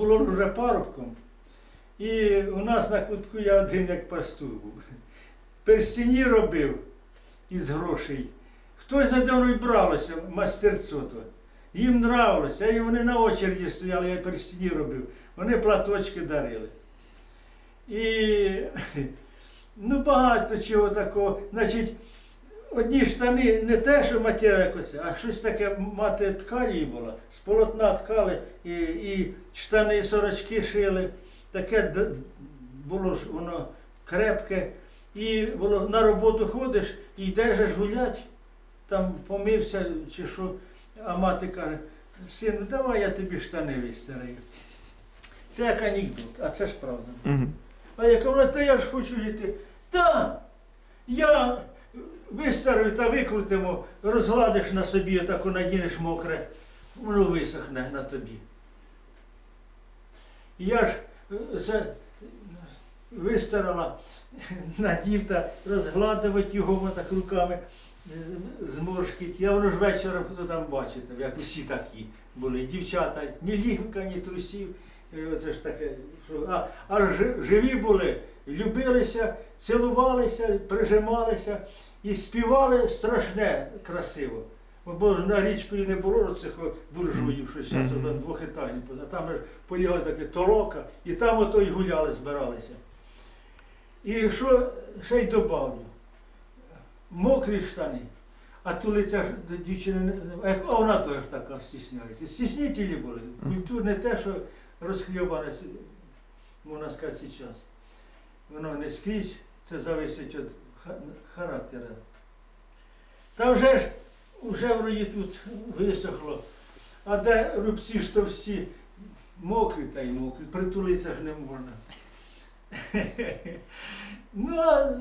було вже парубком. І у нас на кутку я один як пастух був. Перстіні робив із грошей. Хтось за мною бралося, мастерцо то. Їм нравилося, і вони на очереді стояли, я перстіні робив. Вони платочки дарили. І ну багато чого такого. Значить, одні штани не те, що матерія якось, а щось таке мати ткалі була. З полотна ткали і, і штани, сорочки шили. Таке було ж воно крепке. І було, на роботу ходиш і йдеш же ж гулять, там помився чи що, а мати каже, сину, давай я тобі штани вистираю. Це як анекдот, а це ж правда. Угу. А я кажу, та я ж хочу йти. Та, я вистарую та викрутимо, розгладиш на собі, отако надінеш мокре, воно висохне на тобі. Я ж е, це вистарала, надів та розгладувати його так руками е, зморшки. Я воно ж вечором хто там бачите, як усі такі були. Дівчата, ні лігка, ні трусів. Е, Оце ж таке. що- А, а живі були, любилися, цілувалися, прижималися і співали страшне красиво. Бо на річкою не було цих буржуїв, що зараз Мгм. там двохетажні, а там ж полігон таке толока, і там ото й гуляли, збиралися. І що ще й добавлю? Мокрі штани, а тулиця ж до дівчини, а вона теж така стісняється. Стіснітелі були. Культурне те, що розхльобане, можна сказати, зараз. Воно не скрізь, це зависить від ха- характеру. Та вже ж вже вроді тут висохло, а де рубці ж товсті, мокрі та й мокрі, притулитися ж не можна. Ну, а,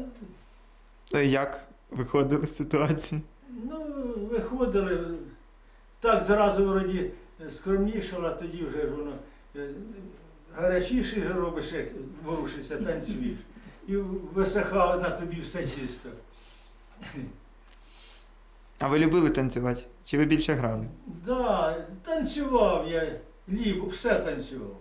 То як виходили з ситуації? ну, виходили, так зразу вроді скромнішало, а тоді вже ж воно е, гарячіше робиш, як ворушишся, танцюєш. І висихало на тобі все чисто. А ви любили танцювати? Чи ви більше грали? Да, танцював я, лібо, все танцював.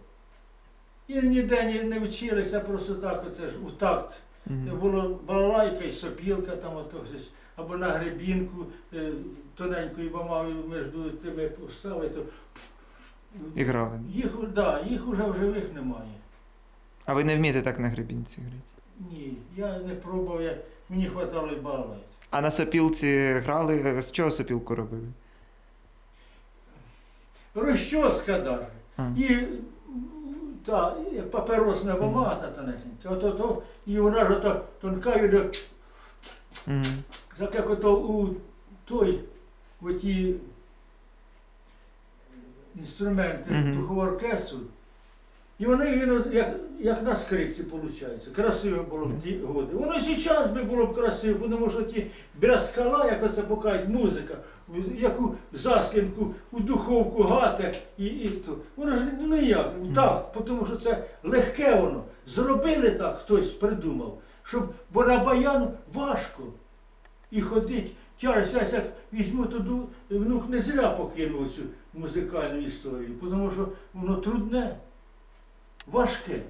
І ніде не, не вчилися, просто так, оце ж у такт. Мгм. Було балалайка і сопілка там ото щось, або на гребінку е, тоненькою бамаю між тими поставити, то І грали. їх, да, їх уже в живих немає. А ви не вмієте так на гребінці грати? Ні, я не пробував, я, мені хватало й балалайки. А на сопілці грали, з чого сопілку робили? Розчоска даже. А. І та паперосна бумага та тонесенька. Ото, то, і вона ж ото тонка йде, так як ото у той, в ті інструменти Мгм. духового оркестру. І вони він, як, як на скрипці виходить. Красиво було в ті годи. Воно і зараз би було б красиво, тому що ті брязкала, як оце покають, музика, яку заслінку, у духовку гате і, і то. Воно ж ну ніяк. Так, тому що це легке воно. Зробили так, хтось придумав, щоб, бо на баян важко. І ходить, тяжесть, я як візьму туди, внук не зря покинув цю музикальну історію, тому що воно трудне, важке.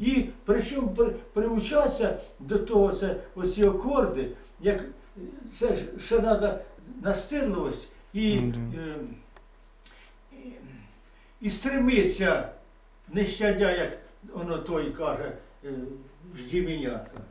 І причому при, приучатися до того, це оці акорди, як це ж ще треба настирливість і, Ну, да. е, і, і стремиться, не щадя, як воно той каже, е, жді мінятка.